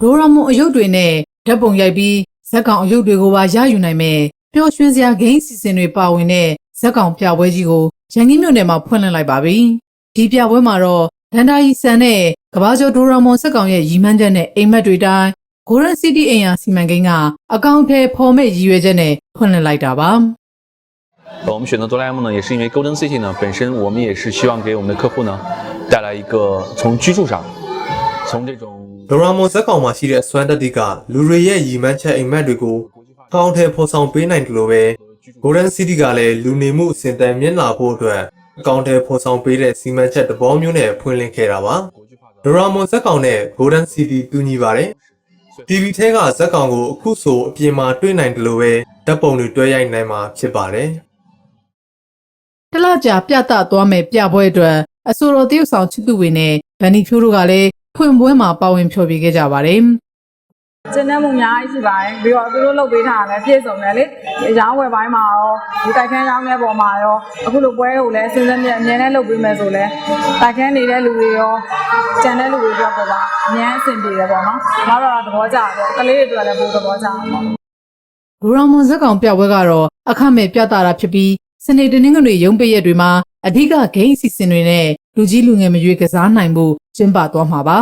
ဒိုရာမွန်အယုတ်တွေနဲ့ဓာတ်ပုံရိုက်ပြီးဇက်ကောင်အယုတ်တွေကိုပါရယူနိုင်မယ်ပျော်ရွှင်စရာဂိမ်းစီစဉ်တွေပါဝင်တဲ့ဇက်ကောင်ပြပွဲကြီးကိုရန်ကင်းမြို့နယ်မှာဖွင့်လှစ်လိုက်ပါပြီဒီပြပွဲမှာတော့ဒန်ဒါယီဆန်နဲ့ကဘာကျော်ဒိုရာမွန်ဇက်ကောင်ရဲ့ရီမန်းချက်နဲ့အိမ်မက်တွေတိုင်း Golden City အိမ်ယာစီမံကိန်းကအကောင့်ထဲပေါ်မဲ့ရည်ရွယ်ချက်နဲ့ဖွင့်လှစ်လိုက်တာပါ 呃，我们选择哆啦 A 梦呢，也是因为 Golden City 呢本身，我们也是希望给我们的客户呢带来一个从居住上，从这种 ဒရာမွန်ဇက်ကောင်မှာရှိတဲ့စွမ်းတက်တိကလူတွေရဲ့ရည်မှန်းချက်အိမ်မက်တွေကိုကောင်းထဲဖော်ဆောင်ပေးနိုင်တယ်လို့ပဲ Golden City ကလည်းလူနေမှုအစဉ်တန်မြင့်လာဖို့အတွက်အကောင့်ထဲဖော်ဆောင်ပေးတဲ့စီမံချက်သဘောမျိုးနဲ့ဖွင့်လှစ်ခဲ့တာပါဒရာမွန်ဇက်ကောင်နဲ့ Golden City တူညီပါတယ် TV ထဲကဇက်ကောင်ကိုအခုဆိုအပြင်မှာတွေ့နိုင်တယ်လို့ပဲဓာတ်ပုံတွေတွဲရိုက်နိုင်မှာဖြစ်ပါတယ်တလကြာပြသသွားမဲ့ပြပွဲအတွက်အဆိုတော်တရုတ်ဆောင်ချစ်သူဝင်နဲ့ဗန်နီဖြိုးတို့ကလည်း ဖွင့်ပွဲမှာပါဝင်ဖျော်ဖြေခဲ့ကြပါတယ်ကျင်းနှမှုအများကြီးရှိပါတယ်ပြီးတော့သူတို့လုပ်ပေးထားတာလည်းပြည့်စုံတယ်လေအရောင်းဝယ်ပိုင်းမှာရောဒီတိုက်ခန်းရောင်းတဲ့ပုံမှာရောအခုလိုပွဲကိုလည်းစဉ်းစားမြဲအမြဲတမ်းလုပ်ပေးမယ်ဆိုလဲတိုက်ခန်းနေတဲ့လူတွေရောကျန်တဲ့လူတွေတော့ပေါ့ပါအများအဆင်ပြေတယ်ပေါ့နော်ငါတို့တော့သဘောကျတယ်ကလေးတွေအတွက်လည်းပိုသဘောကျတယ်ပေါ့ဒူရာမွန်ဇက်ကောင်ပြပွဲကတော့အခမဲ့ပြသတာဖြစ်ပြီး စနေတနင်္ဂနွေရုံးပိတ်ရက်တွေမှာအဓိကဂိမ်းအစီအစဉ်တွေနဲ့လူကြီးလူငယ်မရွေးကစားနိုင်ဖို့ကျင်းပသွားမှာပါ